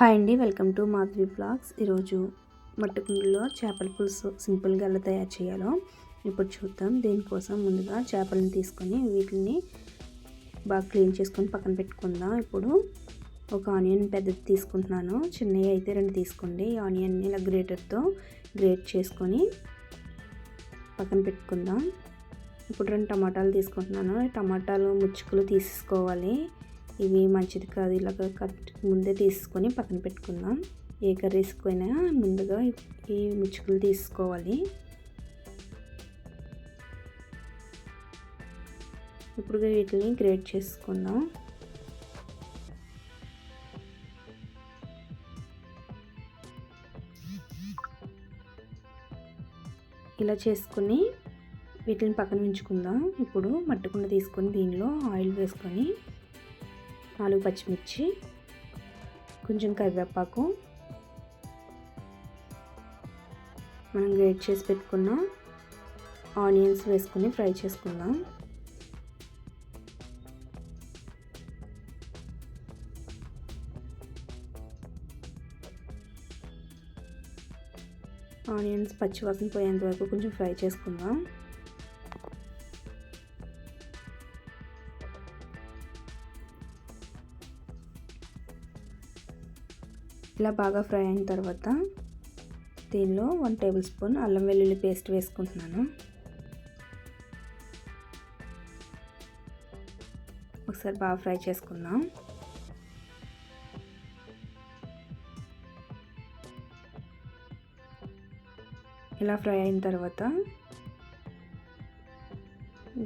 Hi అండి welcome to Madhavi blogs. ఈరోజు మట్టుకుండలో చేపల పులుసు సింపుల్గా ఎలా తయారు చేయాలో ఇప్పుడు చూద్దాం. దీనికోసం ముందుగా చేపలను తీసుకొని వీటిని బాగా క్లీన్ చేసుకొని పక్కన పెట్టుకుందాం. ఇప్పుడు ఒక ఆనియన్ పెద్దది తీసుకుంటున్నాను. చిన్నవి అయితే రెండు తీసుకోండి. ఈ ఆనియన్ని ఇలా గ్రేటర్తో గ్రేట్ చేసుకొని పక్కన పెట్టుకుందాం. ఇప్పుడు రెండు టమాటాలు తీసుకుంటున్నాను. టమాటాలు ముచ్చుకులు తీసుకోవాలి ఇవి మంచిది కాదు. ఇలాగ కట్ ముందే తీసుకొని పక్కన పెట్టుకుందాం. ఏ కర్రీస్కైనా ముందుగా ఈ ముచ్చుకులు తీసుకోవాలి. ఇప్పుడు వీటిని గ్రేట్ చేసుకుందాం. ఇలా చేసుకుని వీటిని పక్కన ఉంచుకుందాం. ఇప్పుడు మట్టుకుండ తీసుకొని దీనిలో ఆయిల్ వేసుకొని నాలుగు పచ్చిమిర్చి కొంచెం కరివేపాకు. మనం గ్రేట్ చేసి పెట్టుకున్న ఆనియన్స్ వేసుకొని ఫ్రై చేసుకుందాం. ఆనియన్స్ పచ్చివాసన పోయేంత వరకు కొంచెం ఫ్రై చేసుకుందాం. ఇలా బాగా ఫ్రై అయిన తర్వాత దీనిలో వన్ టేబుల్ స్పూన్ అల్లం వెల్లుల్లి పేస్ట్ వేసుకుంటున్నాను. ఒకసారి బాగా ఫ్రై చేసుకుందాం. ఇలా ఫ్రై అయిన తర్వాత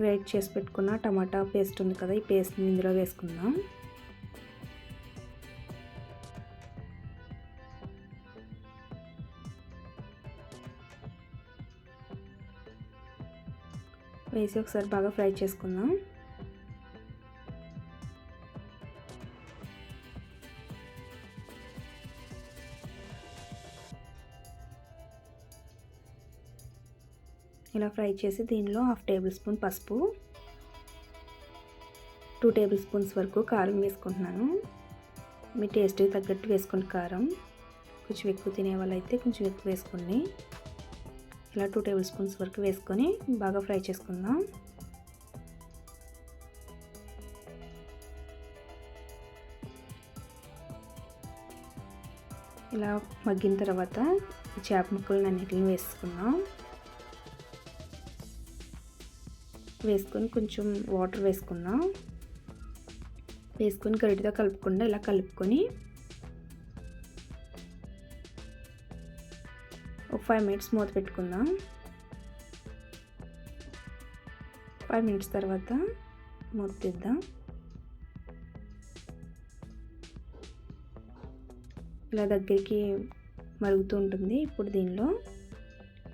గ్రేట్ చేసి పెట్టుకున్న టమాటా పేస్ట్ ఉంది కదా ఈ పేస్ట్ని ఇందులో వేసుకుందాం. వేసి ఒకసారి బాగా ఫ్రై చేసుకుందాం. ఇలా ఫ్రై చేసి దీనిలో హాఫ్ టేబుల్ స్పూన్ పసుపు టూ టేబుల్ స్పూన్స్ వరకు కారం వేసుకుంటున్నాను. మీ టేస్ట్కి తగ్గట్టు వేసుకోండి కారం. కొంచెం ఎక్కువ తినే వాళ్ళైతే కొంచెం ఎక్కువ వేసుకోండి. ఇలా టూ టేబుల్ స్పూన్స్ వరకు వేసుకొని బాగా ఫ్రై చేసుకుందాం. ఇలా మగ్గిన తర్వాత చేప ముక్కలను అన్నిటిని వేసుకుందాం. వేసుకొని కొంచెం వాటర్ వేసుకుందాం. వేసుకొని గరిటితో కలుపుకుండా ఇలా కలుపుకొని ఒక ఫైవ్ మినిట్స్ మూత పెట్టుకుందాం. ఫైవ్ మినిట్స్ తర్వాత మూత తీద్దాం. ఇలా దగ్గరికి మరుగుతూ ఉంటుంది ఇప్పుడు దీనిలో.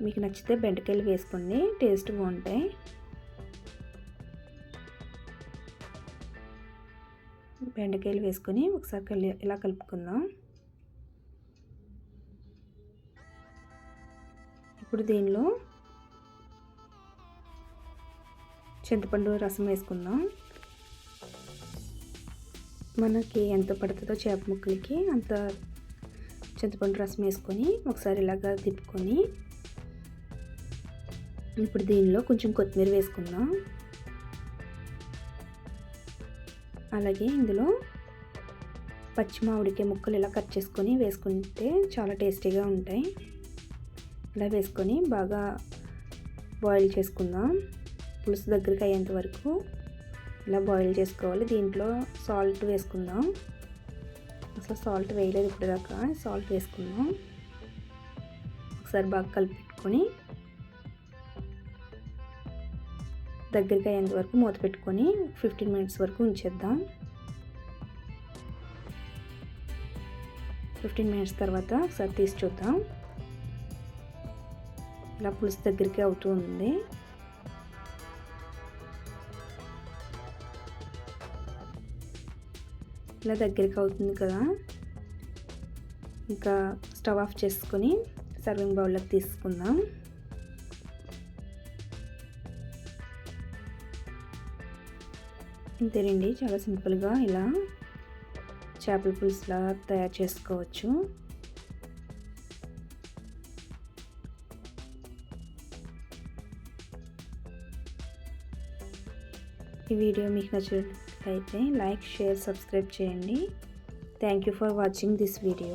మీకు నచ్చితే బెండకాయలు వేసుకోండి టేస్ట్ బాగుంటాయి. బెండకాయలు వేసుకొని ఒకసారి కలి ఇలా కలుపుకుందాం. ఇప్పుడు దీనిలో చింతపండు రసం వేసుకుందాం. మనకి ఎంత పడుతుందో చేప ముక్కలకి అంత చింతపండు రసం వేసుకొని ఒకసారి ఇలాగా తిప్పుకొని ఇప్పుడు దీనిలో కొంచెం కొత్తిమీర వేసుకుందాం. అలాగే ఇందులో పచ్చి మామిడికాయ ముక్కలు ఇలా కట్ చేసుకొని వేసుకుంటే చాలా టేస్టీగా ఉంటాయి. ఇలా వేసుకొని బాగా బాయిల్ చేసుకుందాం. పులుసు దగ్గరికి అయ్యేంత వరకు ఇలా బాయిల్ చేసుకోవాలి. దీంట్లో సాల్ట్ వేసుకుందాం. అసలు సాల్ట్ వేయలేదు ఇప్పుడు దాకా సాల్ట్ వేసుకుందాం. ఒకసారి బాగా కలిపెట్టుకొని దగ్గరికి అయ్యేంత వరకు మూత పెట్టుకొని ఫిఫ్టీన్ మినిట్స్ వరకు ఉంచేద్దాం. ఫిఫ్టీన్ మినిట్స్ తర్వాత ఒకసారి తీసి చూద్దాం. ఇలా పులుసు దగ్గరికి అవుతూ ఉంది. ఇలా దగ్గరికి అవుతుంది కదా. ఇంకా స్టవ్ ఆఫ్ చేసుకొని సర్వింగ్ బౌల్లోకి తీసుకుందాం. ఇంతేనండి చాలా సింపుల్గా ఇలా చేపల పులుసులా తయారు చేసుకోవచ్చు. ఈ వీడియో మీకు నచ్చినట్లయితే లైక్ షేర్ సబ్స్క్రైబ్ చేయండి. Thank you for watching this video